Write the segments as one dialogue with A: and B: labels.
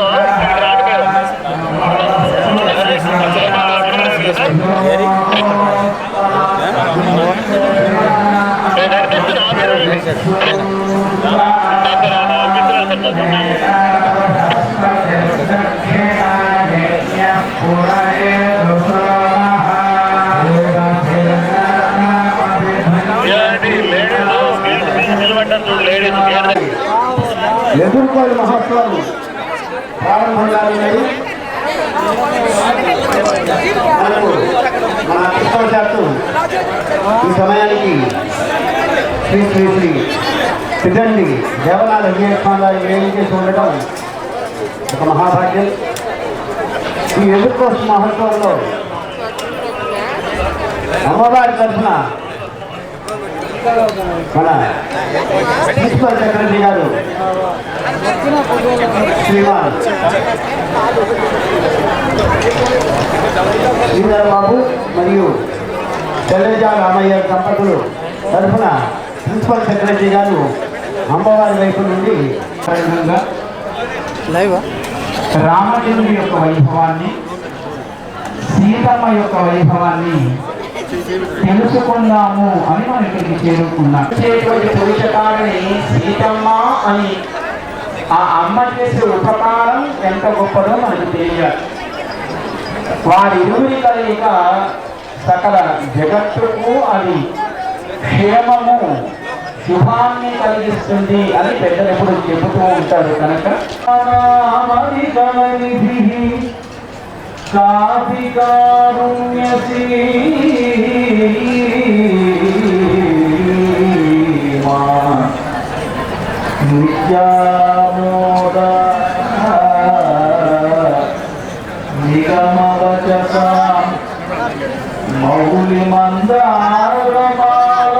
A: ఎదుర్కోని అదృష్టవశాత్తు ఈ సమయానికి శ్రీ శ్రీ శ్రీ సిద్ధండి దేవనాథ విజయస్వామి గారి వేయించేసి ఉండటం ఒక మహాభాగ్యం. ఈ ఎదుర్కోసం మహోత్సవంలో అమ్మవారి తరఫున మన ప్రిన్సిపల్ సెక్రటరీ గారు శ్రీమాన్ శ్రీధర్ బాబు మరియు శైలజా రామయ్య దంపతులు తరఫున ప్రిన్సిపల్ సెక్రటరీ గారు అమ్మవారి వైపు నుండి
B: రామచంద్రుడి యొక్క వైభవాన్ని సీతమ్మ యొక్క వైభవాన్ని తెలుసుకుందాము అని మనం ఇక్కడికి చేరుకున్నాం. పురుషకారిని సీతమ్మ అని ఆ అమ్మ చేసే ఉపకారం ఎంత గొప్పదో మనకు తెలియాలి. వారి ఇరువురి కలయిక సకల జగత్తుకు అది క్షేమము శుభాన్ని కలిగిస్తుంది అని పెద్దలు ఎప్పుడు చెబుతూ ఉంటారు కనుక. నిత్యామోద నిగమా మౌలి మందారమాల.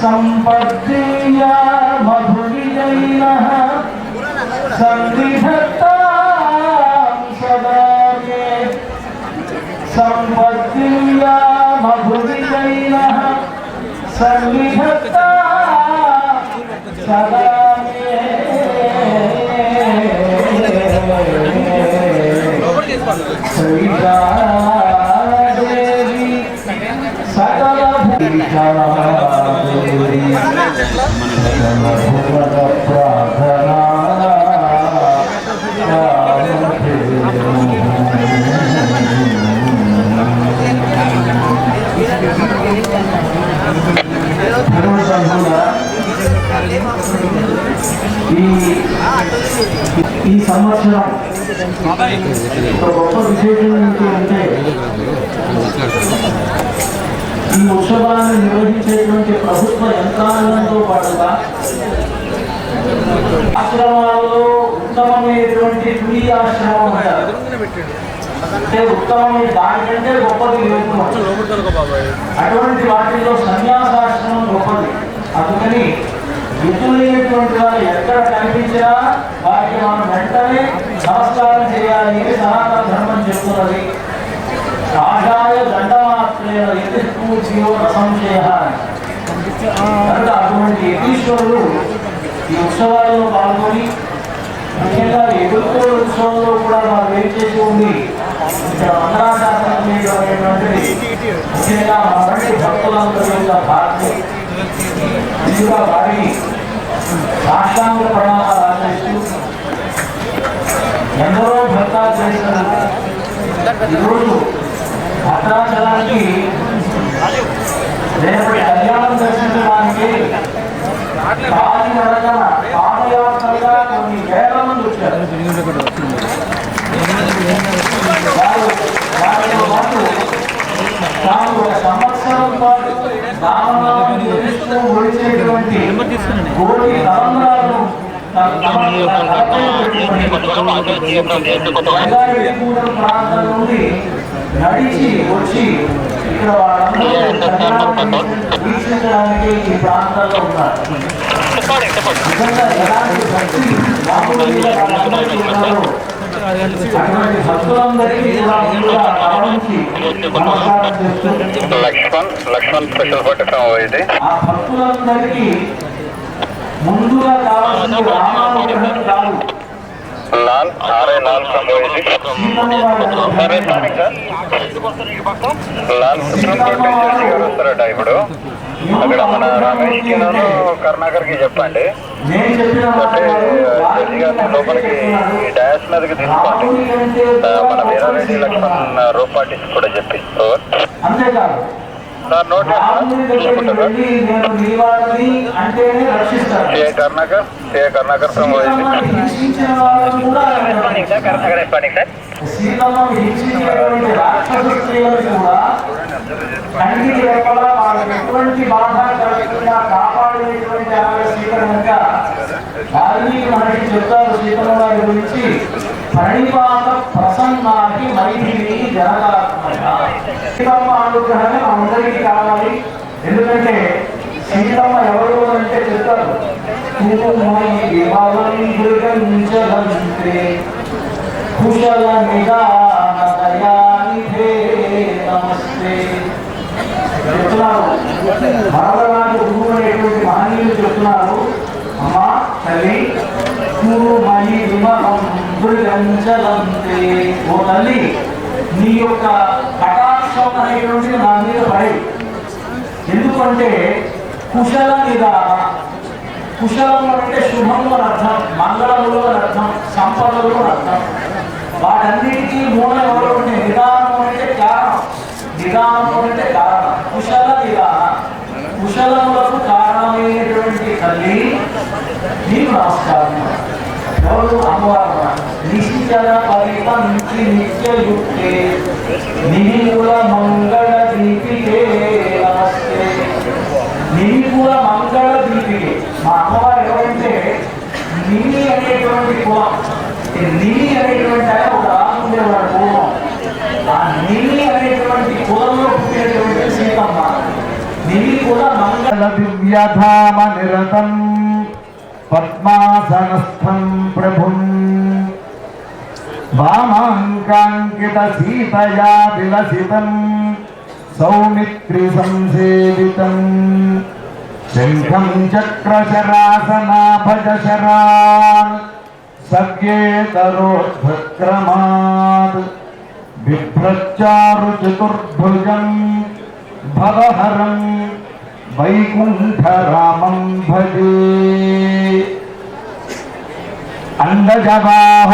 B: సంపద్య మధువిజైన సంవిధత్తాం సదా మే సంవిధత్తాం సదా మే ఈ సంవత్సరం ఒక గొప్ప విశేషం ఏంటి అంటే ఈ ఉత్సవాన్ని నిర్వహించేటువంటి ప్రభుత్వ యంత్రాంగంతో పాటుగా ఆశ్రమాలలో ఉత్తమమైనటువంటి తుది ఆశ్రమం అంటే ఉత్తమమైన దానికంటే గొప్పది అటువంటి వాటిల్లో సన్యాసాశ్రమం గొప్పది. అందుకని విధులైనటువంటి వారు ఎక్కడ కనిపించినా వారికి మనం వెంటనే నమస్కారం చేయాలి సనాతన ధర్మం చెప్తున్నది. కాషాయ దండమా ఎదుర్కొ జీవో సంశయ కనుక అటువంటి యతీశ్వరులు ఈ ఉత్సవాల్లో పాల్గొని ముఖ్యంగా ఎదుర్కో ఉత్సవంలో కూడా మనం ఏం చేసి ఉంది ముఖ్యంగా భక్తులందరి యొక్క ముందుగా వారిని సాష్టాంగ ప్రణాళాలు ఆచరిస్తూ ఎందరో భక్తాలు చేస్తున్నారు ఈరోజు భద్రాచలానికి రేపటి కళ్యాణం దర్శించడానికి పాదయాత్రగా కొన్ని వేల మంది వచ్చారు. వారు వారితో పాటు తాము ఒక సంవత్సరం పాటు రామనామం జపిస్తూ ఒడిచేటువంటి కోటి తలంబరాలను తమ- తమ- తలపై పెట్టుకొని రంగారెడ్డిగూడెం ప్రాంతం నుండి నడిచి వచ్చి ఇక్కడ వాళ్ళందరూ వీక్షించడానికి ఈ ప్రాంతాల్లో ఉన్నారు. నిజంగా ఎలాంటి భక్తి రాముడి మీద వాళ్ళందరికీ ఉన్నారో? అటువంటి భక్తులందరికీ కూడా ముందుగా భావించి నమస్కారం చేస్తూ
C: లక్ష్మణ్ లక్ష్మణ్ స్పెషల్ పట్టడం ఇది.
B: ఆ భక్తులందరికీ ముందుగా కావాల్సిన రామానుగ్రహం కాదు.
C: లాల్ ఆర్ఐ లాల్ ఫ్రమ్ సరే స్థానిక లాల్ సుప్రీంకోర్టు జడ్జి గారు వస్తారట ఇప్పుడు. అక్కడ మన రమేష్కి కరుణాకర్కి చెప్పండి.
B: నేను చెప్పిన
C: అంటే జడ్జి గారిని లోపలికి ఈ డయాస్ మీదకి తీసుకోండి. మన వీరారెడ్డి లక్ష్మణ్ రూపాటిస్ కూడా చెప్పి ఓవర్.
B: అంతేకాదు
C: సార్ నోట్
B: రాముని
C: సిఐ సిఐ ఫ్రమ్
B: ఎటువంటి బాధ కలగకుండా కాపాడేటువంటి ఆవిడ కనుక వాల్మీకి మహర్షి చెప్తారు సీతమ్మ వారి గురించి. ప్రణిపాత ప్రసన్నాకి మైథిలి జనకాత్మక సీతమ్మ అనుగ్రహమే అందరికీ కావాలి. ఎందుకంటే సీతమ్మ ఎవరు అంటే చెప్తారు కుశల నిదానదయానిధే నమస్తే చెప్తున్నారు. వరదరాజు గురువు అనేటువంటి మహనీయులు చెప్తున్నారు అమ్మా తల్లి నువ్వు మృగంచలంతే ఓ తల్లి నీ యొక్క కటాక్షం అనేటువంటిది నా మీద పడే ఎందుకంటే కుశల నిదాన కుశలము అంటే శుభంలో అర్థం మంగళంలో అర్థం సంపదలో అర్థం. వాటన్నిటికీ మూల ఎవరు అంటే నిదానం అంటే కారణం. నిదానం అంటే కారణం. కుశల నిదాన కుశలములకు కారణమైనటువంటి తల్లి నీకు నమస్కారం. ఎవరు అమ్మవారు నిశ్చల పరిపంచి నిత్యయుక్తే నిధిమూల మంగళ దీపికే నమస్తే నిధిమూల మంగళ దీపికే మా అమ్మవారు ఎవరంటే నిమి అనేటువంటి కులం ఈ నిమి అనేటువంటి ఆయన ఒక రాజు ఉండేవాడు పూర్వం ఆ నిమి అనేటువంటి కులంలో పుట్టినటువంటి సీతమ్మ నిమి కూడా మంగళ
D: దివ్యధామ నిరతం పద్మాసనస్థం ప్రభుం వామాంకాంకిత సీతయా విలసితం సౌమిత్రి సంసేవితం శంఖం చక్రశరాసనాభజ శరాన్ సవ్యేతరోద్భక్రమాద్ బిభ్రచ్చారు చతుర్భుజం భవహరం వైకుంఠరామం భజే అండజవాహ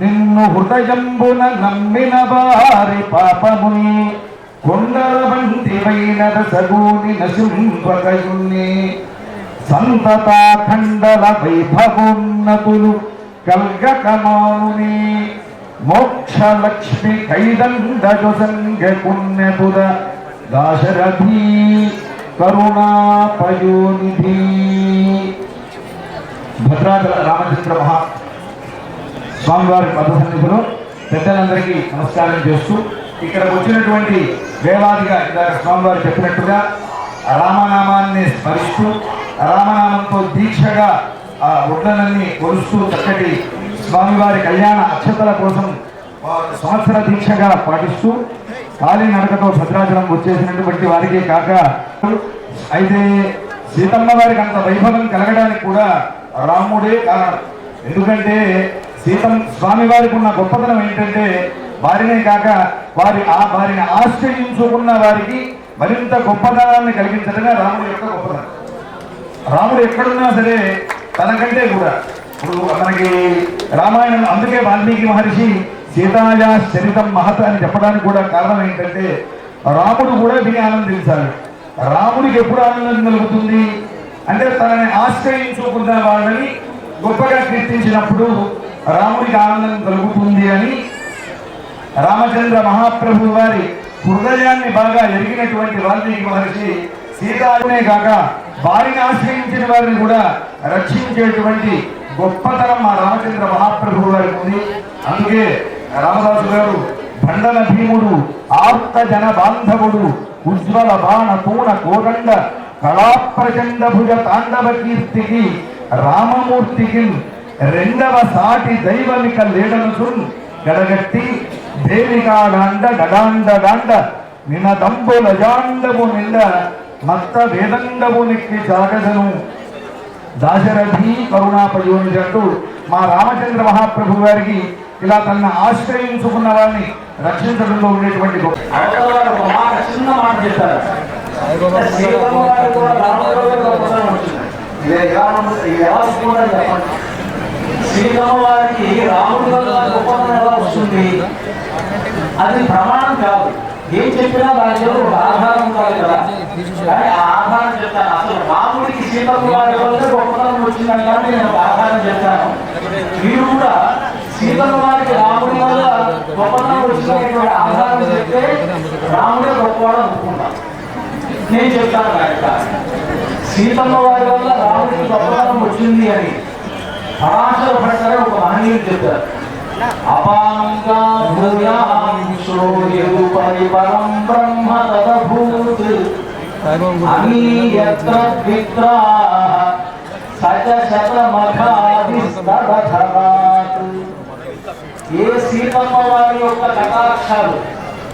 D: నిన్ను హృదయంబున నమ్మిన వారి పాపముని కొండల వంటివైన రసగూని నశింపకయుణ్ణి సంతతాఖండల వైభవోన్నతులు కల్గకమానుని మోక్షలక్ష్మి కైదండజు సంగకున్నతుల దాశరథీ కరుణాపయోనిధి. భద్రాచల రామచంద్ర మహా స్వామివారి పద సన్నిధిలో పెద్దలందరికీ నమస్కారం చేస్తూ ఇక్కడ వచ్చినటువంటి వేలాదిగా ఇందాక స్వామివారు చెప్పినట్టుగా రామనామాన్ని స్మరిస్తూ రామనామంతో దీక్షగా ఆ ఒడ్లనన్నీ కొలుస్తూ చక్కటి స్వామివారి కళ్యాణ అక్షతల కోసం సంవత్సర దీక్షగా పాటిస్తూ కాలినడకతో భద్రాచలం వచ్చేసినటువంటి వారికి కాక అయితే సీతమ్మ వారికి అంత వైభవం కలగడానికి కూడా రాముడే కారణం. ఎందుకంటే సీతం స్వామి వారికి ఉన్న గొప్పతనం ఏంటంటే వారినే కాక వారి ఆ వారిని ఆశ్రయించుకున్న వారికి మరింత గొప్పతనాన్ని కలిగించడమే రాముడి యొక్క గొప్పతనం. రాముడు ఎక్కడున్నా సరే తనకంటే కూడా. ఇప్పుడు మనకి రామాయణం అందుకే వాల్మీకి మహర్షి సీతాయా చరితం మహత అని చెప్పడానికి కూడా కారణం ఏంటంటే రాముడు కూడా విని ఆనందించాలి రాముడికి ఎప్పుడు ఆనందం కలుగుతుంది? అంటే తనని ఆశ్రయించుకున్న వాళ్ళని గొప్పగా కీర్తించినప్పుడు రాముడికి ఆనందం కలుగుతుంది అని రామచంద్ర మహాప్రభు వారి హృదయాన్ని బాగా ఎరిగినటువంటి వాల్మీకి మహర్షి సీతానే కాక వారిని ఆశ్రయించిన వారిని కూడా రక్షించేటువంటి గొప్పతనం మా రామచంద్ర మహాప్రభు వారికి ఉంది. అందుకే రామదాసు గారు భండన భీముడు ఆప్త జన బాంధవుడు ఉజ్వల బాణ పూణ కోదండ కళాప్రచండ భుజ తాండవ కీర్తికి రామమూర్తికి రెండవ సాటి దైవమిక లేడనుసున్ గడగట్టి దేవికాడాండ గడాండగాండ గాండ నినదంబుల జాండము నిండ మత్త వేదండము నెక్కి జాగదను. దాశరథి కరుణాపయోని అంటూ మా రామచంద్ర మహాప్రభు గారికి ఇలా తన ఆశ్రయించుకున్న వారిని రక్షించడంలో ఉండేటువంటి
B: చిన్న మాట చెప్తారు కూడా రాముడు సీతమ్మ వారికి రాముడు గొప్పతనం ఎలా వస్తుంది? అది ప్రమాణం కాదు. ఏం చెప్పినా దాని ఒక ఆధారం ఉండాలి కదా. కానీ ఆ ఆధారం చెప్తాను. అసలు రాముడికి సీతమ్మ వారి వల్ల గొప్పతనం వచ్చిందని కానీ నేను ఆధారం చెప్తాను. మీరు కూడా సీతమ్మ వారికి రాముడి వల్ల గొప్పతనం వచ్చినటువంటి ఆధారం చెప్తే రాముడే గొప్పవాడు అనుకుంటాను. నేను చెప్తాను కనుక సీతమ్మ వారి వల్ల రాముడికి గొప్పతనం వచ్చింది అని. పరాశర భట్టరే ఒక మహనీయుడు చెప్పారు అపాంగా భూయాంశో యదుపరి పరం బ్రహ్మ తదభూత్. అమీయత్ర విత్రా ఏ సీతమ్మ వారి యొక్క కటాక్షాలు?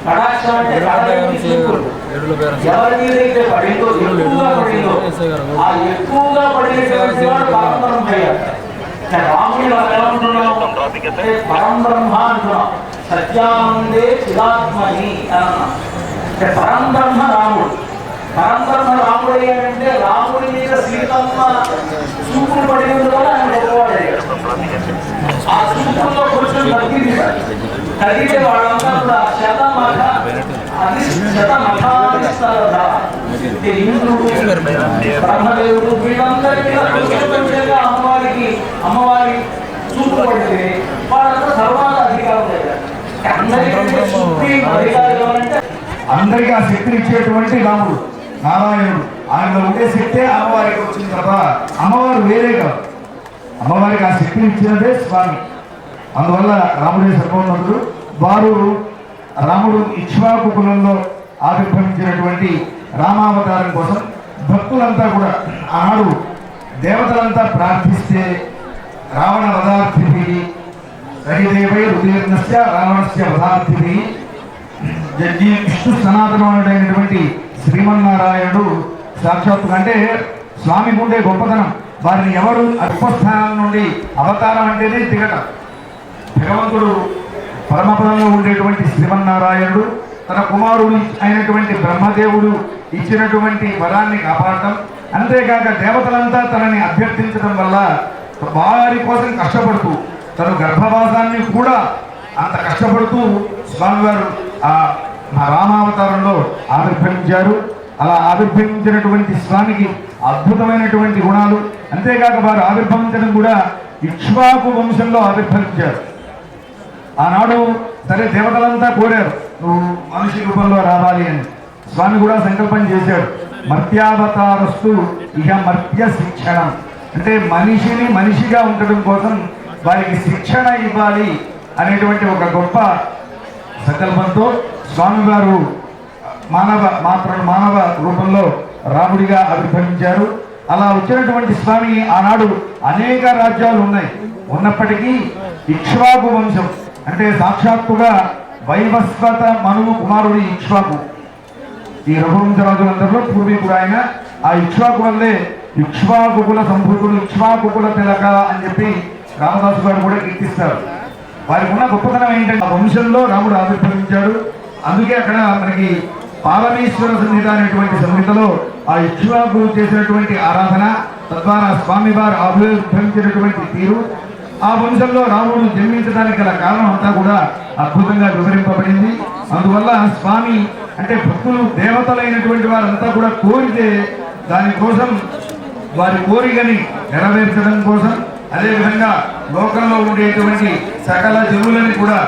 B: కటాక్షం అంటే పడిందో ఎక్కువగా పడిందో ఆ ఎక్కువగా పడినటువంటి వాడు పరబ్రహ్మ అంటే రాముడు అంటున్నాం సత్యానందే అంటే పరంబ్రహ్మ రాముడు పరంబ్రహ్మ రాముడు అయ్యాడంటే రాముడి మీద సీతమ్మ చూపులు పడినందు వల్ల ఆయన గొప్పవాడు ఆ చూపుల్లో కొంచెం తగ్గింది తగ్గితే వాళ్ళంతా కూడా శతమఠ అది శతమఠాధిస్తారట బ్రహ్మదేవుడు వీళ్ళందరికీ అమ్మవారికి అమ్మవారి చూపు పడితే వాళ్ళంతా సర్వాల అధికారం
D: అందరికీ ఆ శక్తిని ఇచ్చేటువంటి రాముడు నారాయణుడు. ఆయనలో ఉండే శక్తే అమ్మవారికి వచ్చింది తప్ప అమ్మవారు వేరే కాదు. అమ్మవారికి ఆ శక్తిని ఇచ్చినదే స్వామి. అందువల్ల రాముడే సర్వోన్నతుడు. వారు రాముడు ఇక్ష్వాకు కులంలో ఆవిర్భవించినటువంటి రామావతారం కోసం భక్తులంతా కూడా ఆనాడు దేవతలంతా ప్రార్థిస్తే రావణ వదార్థిభి రవిదేవై హృదయజ్ఞస్య రావణస్య వదార్థిభి. జడ్జి విష్ణు సనాతనమైనటువంటి శ్రీమన్నారాయణుడు సాక్షాత్తు అంటే స్వామి ఉండే గొప్పతనం. వారిని ఎవరు అల్పస్థానాల నుండి అవతారం అంటేనే దిగటం. భగవంతుడు పరమపదంలో ఉండేటువంటి శ్రీమన్నారాయణుడు తన కుమారుడు అయినటువంటి బ్రహ్మదేవుడు ఇచ్చినటువంటి వరాన్ని కాపాడటం. అంతేకాక దేవతలంతా తనని అభ్యర్థించడం వల్ల వారి కోసం కష్టపడుతూ తను గర్భవాసాన్ని కూడా అంత కష్టపడుతూ స్వామివారు ఆ మా రామావతారంలో ఆవిర్భవించారు. అలా ఆవిర్భవించినటువంటి స్వామికి అద్భుతమైనటువంటి గుణాలు. అంతేకాక వారు ఆవిర్భవించడం కూడా ఇక్ష్వాకు వంశంలో ఆవిర్భవించారు. ఆనాడు సరే దేవతలంతా కోరారు. నువ్వు మనిషి రూపంలో రావాలి అని. స్వామి కూడా సంకల్పం చేశాడు. మర్త్యావతారస్తు ఇక మర్త్య శిక్షణ. అంటే మనిషిని మనిషిగా ఉండడం కోసం వారికి శిక్షణ ఇవ్వాలి అనేటువంటి ఒక గొప్ప సంకల్పంతో స్వామివారు మానవ మాత్ర మానవ రూపంలో రాముడిగా ఆవిర్భవించారు. అలా వచ్చినటువంటి స్వామి ఆనాడు అనేక రాజ్యాలు ఉన్నాయి. ఉన్నప్పటికీ ఇక్ష్వాకు వంశం అంటే సాక్షాత్తుగా వైవస్వత మనువు కుమారుడి ఇక్ష్వాకు. ఈ రఘువంశ రాజులందరిలో పూర్వీకుడు ఆయన ఆ ఇక్ష్వాకు వల్లే ఇక్ష్వాకుల సంభూతుడు ఇక్ష్వాకుల తిలక అని చెప్పి రామదాసు గారు కూడా కీర్తిస్తారు. వారికి ఉన్న గొప్పతనం ఏంటంటే ఆ వంశంలో రాముడు ఆవిర్భవించాడు అందుకే అక్కడ మనకి పాలమేశ్వర సంహిత అనేటువంటి సంహితలో ఆ ఇక్ష్వాకు చేసినటువంటి ఆరాధన తద్వారా స్వామివారు ఆవిర్భవించినటువంటి తీరు ఆ వంశంలో రాముడు జన్మించడానికి గల కారణం అంతా కూడా అద్భుతంగా వివరింపబడింది. అందువల్ల స్వామి అంటే భక్తులు దేవతలైనటువంటి వారంతా కూడా కోరితే దానికోసం వారి కోరికని నెరవేర్చడం కోసం అదేవిధంగా లోకంలో ఉండేటువంటి సకల జనులని కూడా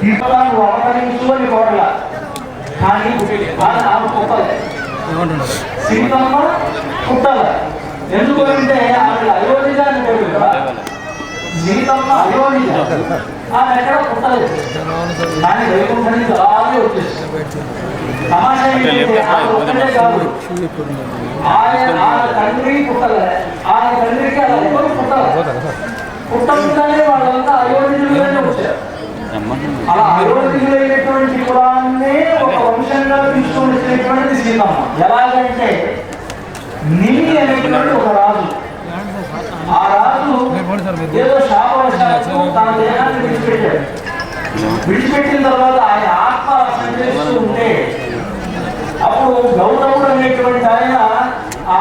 D: తీర్చ
B: నువ్వు అవతరించు అని కోరల కానీ వాళ్ళ ఆమె పుట్టలే సీతమ్మ పుట్టల ఎందుకు అంటే ఆవిడ అయోధ్య అని పేరు కదా సీతమ్మ అయోధ్య ఆమె ఎక్కడ పుట్టలేదు కానీ వైకుంఠం నుంచి అలాగే వచ్చేసింది. తమాషా ఏంటంటే ఆమె ఒక్కటే కాదు. ఆయన ఆయన తండ్రి పుట్టలే. ఆయన తండ్రికి అలా ఎవరు పుట్టలే పుట్టకుండానే వాళ్ళంతా అయోధ్యులుగానే వచ్చారు అలా అయోధ్యులైనటువంటి కులాన్నే ఒక వంశంగా తీసుకొని వచ్చినటువంటి సీతమ్మ ఎలాగంటే నిమి అనేటువంటి ఒక రాజు. ఆ రాజు ఏదో శాపవశాత్తు తన దేహాన్ని విడిచిపెట్టాడు. విడిచిపెట్టిన తర్వాత ఆయన ఆత్మ సంచరిస్తూ ఉంటే అప్పుడు గౌరవుడు అనేటువంటి ఆయన ఆ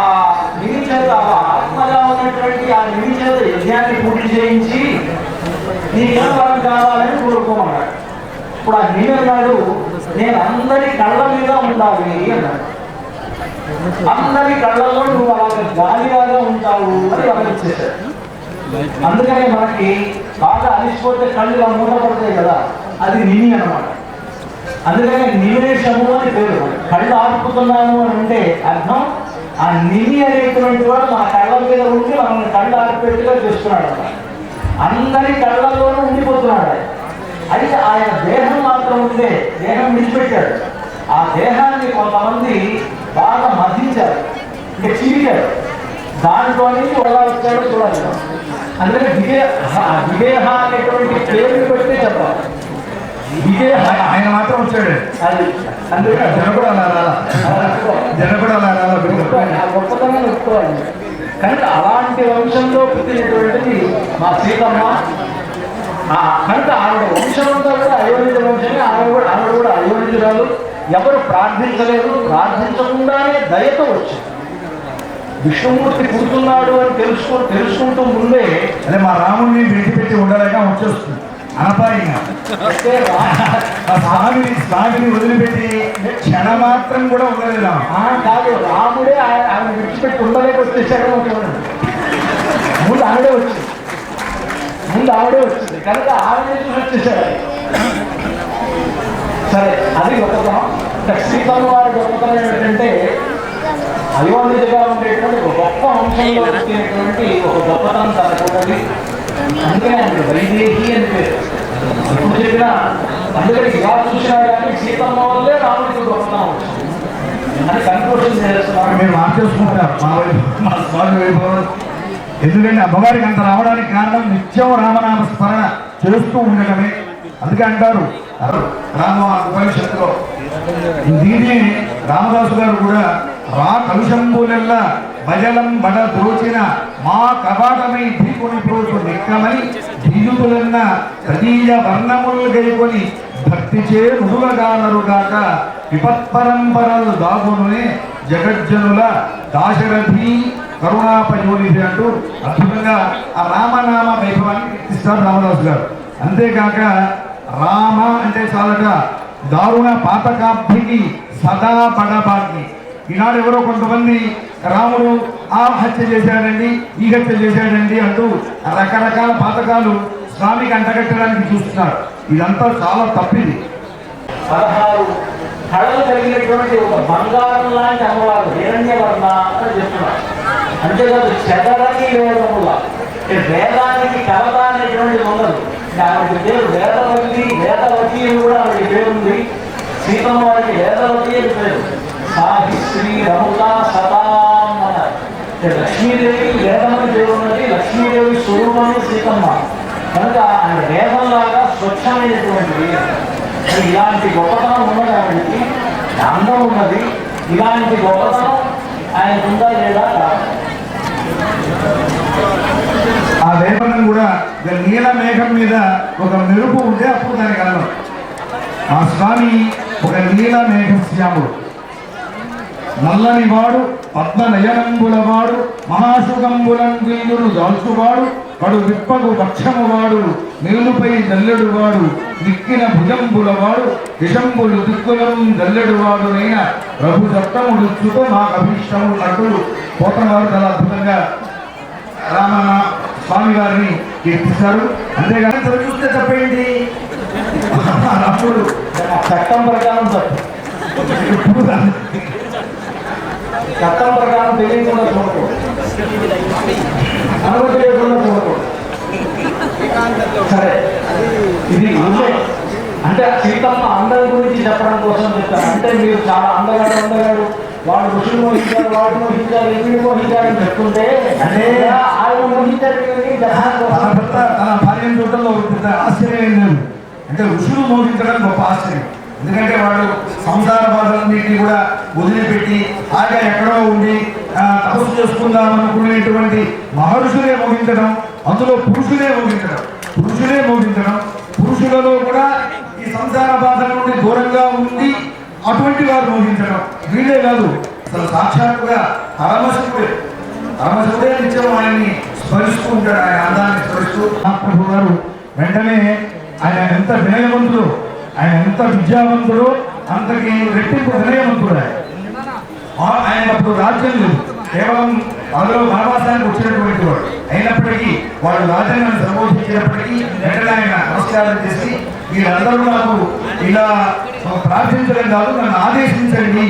B: నిధి చేత ఆత్మగా ఉన్నటువంటి ఆ నిధి చేత యజ్ఞాన్ని పూర్తి చేయించి నీకేం వరం కావాలని కోరుకోమన్నాడు. ఇప్పుడు ఆ అన్నాడు నేను అందరి కళ్ళ మీద ఉండాలి అన్నాడు. అందరి కళ్ళల్లో నువ్వు అలాగే గాలిలాగా ఉంటావు అని గమనించేశాడు అందుకనే మనకి బాగా అలిసిపోతే కళ్ళు ఇలా మూతపడతాయి కదా అది నిని అనమాట అందుకనే నివేశము అని పేరు. కళ్ళు ఆర్పుతున్నాము అని అంటే అర్థం ఆ నిని అనేటువంటి వాడు మన కళ్ళ మీద ఉండి మనల్ని కళ్ళు ఆర్పేట్టుగా చేస్తున్నాడు అన్నమాట. అందరి కళ్ళల్లోనూ ఉండిపోతున్నాడు అయితే ఆయన దేహం మాత్రం ఉంటే దేహం విడిచిపెట్టాడు. ఆ దేహాన్ని కొంతమంది బాగా మధించారు ఇంకా చీకారు. దాంట్లో నుంచి ఎలా వచ్చాడో చూడాలి. అందుకని విజయ విదేహ అనేటువంటి పేరు పెట్టి చెప్పాలి. విదేహ
D: ఆయన- మాత్రం వచ్చాడు.
B: అది. అందుకని
D: జన కూడా అలా జన కూడా అలా రాలా.
B: ఒప్పుకోవాలి. కనుక అలాంటి వంశంలో పుట్టినటువంటిది మా సీతమ్మ. కనుక ఆవిడ వంశం అంతా కూడా అయోనిజ వంశమే. ఆవిడ కూడా ఆవిడ కూడా అయోనిజురాలు ఎవరు ప్రార్థించలేదు ప్రార్థించకుండానే దయతో వచ్చింది విష్ణుమూర్తి పుడుతున్నాడు అని తెలుసుకో తెలుసుకుంటూ ముందే
D: అదే మా రాముడిని విడిచిపెట్టి ఉండలేక వచ్చేస్తుంది. అనపాయంగా. స్వామిని స్వామిని వదిలిపెట్టి క్షణమాత్రం కూడా ఉండలేదు
B: కాదు రాముడే ఆయన విడిచిపెట్టి ఉండలేక వచ్చేసాడు ముందు ఆవిడే వచ్చింది. ముందు ఆవిడే వచ్చింది. కనుక ఆవిడే చూసి వచ్చేసాడు. సరే అది గొప్పతనం. సీతమ్మ వారి గొప్పతనం ఏంటంటే అయోధ్యగా ఉండేటువంటి ఒక గొప్ప వంశంలో పుట్టినటువంటి ఒక గొప్పతనం తనకున్నది అందుకనే ఆయన వైదేహి అని పేరు. ఎప్పుడు చెప్పినా అందుకని ఇలా చూసినా కానీ సీతమ్మ వల్లే రాముడికి గొప్పతనం వచ్చింది. అని కన్క్లూషన్ చేస్తున్నాను
D: మీరు మార్చేసుకుంటారు మా వైపు మా స్వామి వైభవం ఎందుకంటే అమ్మవారికి అంత రావడానికి కారణం నిత్యం రామనామ స్మరణ చేస్తూ ఉండటమే. అందుకే అంటారు రామ ఉపనిషత్తులో. దీన్ని రామదాసు గారు కూడా రా కలుషంబులెల్ల భజలం బడ దోచిన మా కపాటమై ఢీకొని ప్రోచు నిక్కమని ధీయుతులన్న తదీయ వర్ణములు గైకొని భక్తి చే మృదులగానరుగాక విపత్పరంపరలు దాగునునే జగజ్జనుల దాశరథి కరుణాపయోనిధి అంటూ అద్భుతంగా ఆ రామనామ వైభవాన్ని ఇస్తారు రామదాసు గారు. అంతేకాక రామ అంటే చాలట. దారుణ పాతకాబ్ధికి సదా పడబాగి ఈనాడు ఎవరో కొంతమంది రాముడు ఆ హత్య చేశాడండి ఈ హత్య చేశాడండి అంటూ రకరకాల పాతకాలు స్వామికి అంటగట్టడానికి చూస్తున్నారు. ఇదంతా చాలా తప్పిది.
B: పదహారు కళలు కలిగినటువంటి ఒక బంగారం లాంటి అమ్మవారు హిరణ్యవర్ణ అని చెప్తున్నారు. అంతేకాదు చెదరని వేదముల అంటే వేదానికి కలత అనేటువంటిది ఉండదు. అంటే పేరు వేదవల్లి వేదవతి అని కూడా ఆవిడ పేరుంది సీతమ్మ వారికి వేదవతి అని పేరు. సాహిశ్రీ రముల సదాం అన్నారు. లక్ష్మీదేవి వేదమని పేరు ఉన్నది లక్ష్మీదేవి స్వరూపమే సీతమ్మ. కనుక ఆయన వేదంలాగా స్వచ్ఛమైనటువంటిది ఇలాంటి గొప్పతనం ఉన్నది ఆవిడకి. అందం ఉన్నది. ఇలాంటి గొప్పతనం ఆయనకుందా లేదా కాదు.
D: ఆ వేపనం కూడా ఇక నీల మేఘం మీద ఒక మెరుపు ఉంటే అప్పుడు దానికి అర్థం. ఆ స్వామి ఒక నీల మేఘం శ్యాముడు నల్లని వాడు పద్మ నయనంబుల వాడు మహాసుగంబులంగిల్లును దాల్చువాడు వాడు విప్పగు పక్షము వాడు మేలుపై జల్లెడు వాడు నిక్కిన భుజంబుల వాడు విషంబులు దిక్కులం జల్లెడు వాడు నైనా ప్రభు దత్తముడు చుతో మాకు అభిష్టము అంటూ పోతనవారు చాలా అద్భుతంగా రామ స్వామి వారిని కీర్తిస్తారు అంతేగాని చూస్తే తప్పేంటి అప్పుడు
B: ఆ చట్టం ప్రకారం తప్పు చట్టం ప్రకారం తెలియకుండా చూడకూడదు అనుమతి లేకుండా చూడకూడదు సరే. ఇది ఉండే అంటే సీతమ్మ అందరి గురించి చెప్పడం కోసం చెప్తాను అంటే మీరు చాలా అందగాడు అందగాడు. వాడు ఋషులు మోహించారు వాడు మోహించారు ఎన్ని మోహించారు అని చెప్తుంటే ఆయన మోహించారు
D: తన భార్యను చూడటంలో పెద్ద ఆశ్చర్యం లేదు అంటే ఋషులు మోగించడం గొప్ప ఆశ్చర్యం. ఎందుకంటే వాళ్ళు సంసార బాధలన్నింటినీ కూడా వదిలిపెట్టి హాయిగా ఎక్కడో ఉండి తపస్సు చేసుకుందాం అనుకునేటువంటి మహర్షులే మోగించడం అందులో పురుషులే మోగించడం పురుషులే మోగించడం పురుషులలో కూడా ఈ సంసార బాధల నుండి దూరంగా ఉండి అటువంటి వారు మోహించడం వీళ్ళే కాదు. అసలు సాక్షాత్తుగా పరమశివుడే. పరమశివుడే నిత్యం ఆయన్ని స్మరిస్తూ ఉంటాడు. ఆయన అందాన్ని స్మరిస్తూ మహాప్రభు గారు వెంటనే ఆయన ఎంత వినయవంతుడు ఆయన ఎంత విద్యావంతుడు అంతకి రెట్టింపు వినయవంతుడు ఆయన. ఆయన అప్పుడు రాజ్యం లేదు. కేవలం అందులో వనవాసానికి వచ్చినటువంటి వాడు. అయినప్పటికీ వాళ్ళు రాజ్యాంగాన్ని సంబోధించినప్పటికీ వెంటనే ఆయన నమస్కారం చేసి వీళ్ళందరూ నాకు ఇలా ప్రార్థించడం కాదు నన్ను ఆదేశించండి.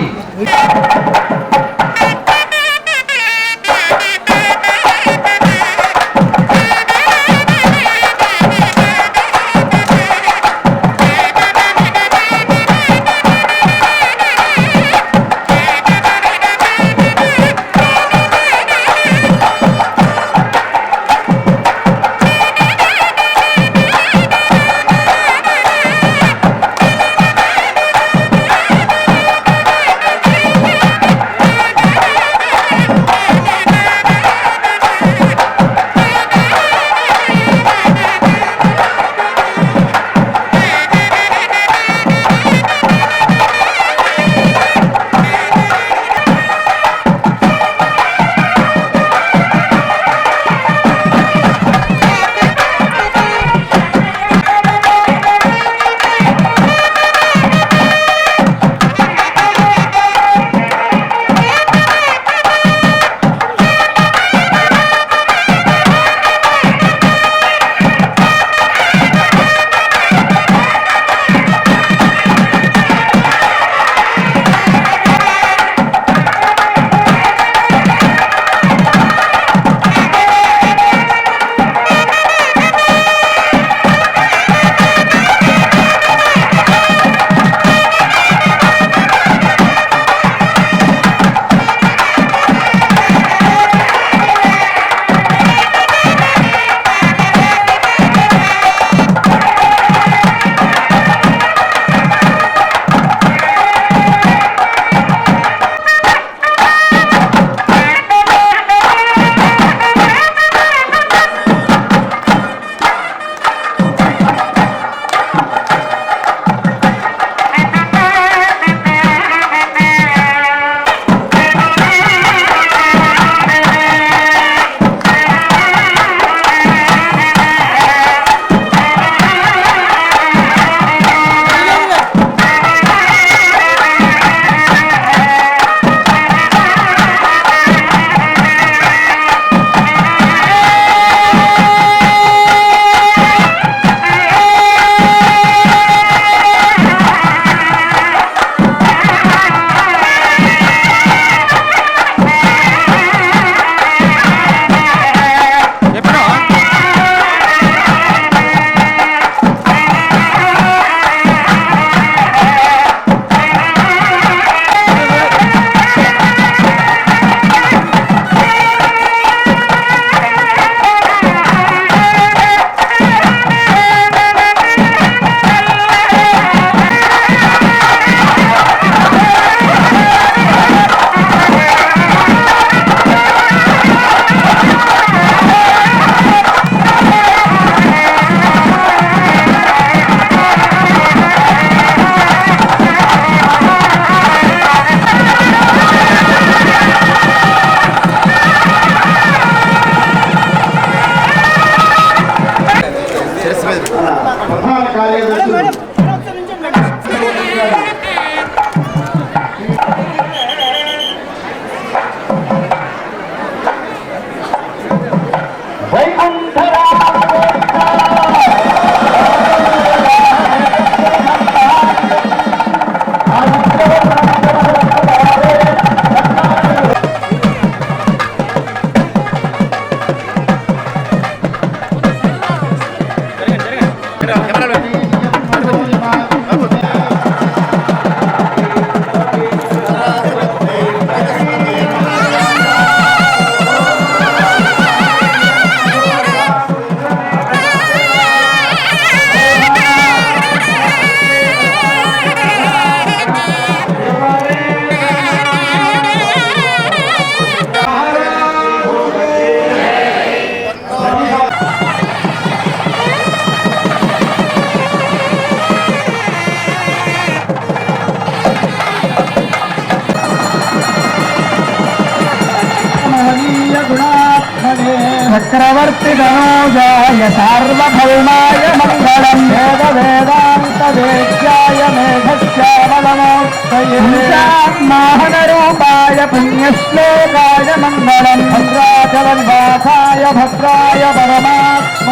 A: चक्रवर्तिगणोजाय सार्वभौमाय मङ्गलम् वेद वेदान्तवेद्याय मेघश्यामलमोत्तयेशात्माहनरूपाय पुण्यश्लोकाय मङ्गलम् भद्राचलन्वासाय भद्राय परमात्म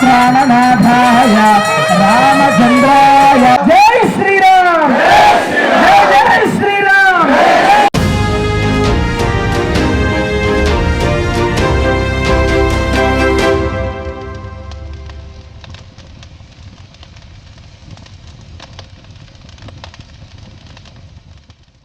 A: प्राणनाथाय रामचन्द्राय। जय श्रीराम! जय श्री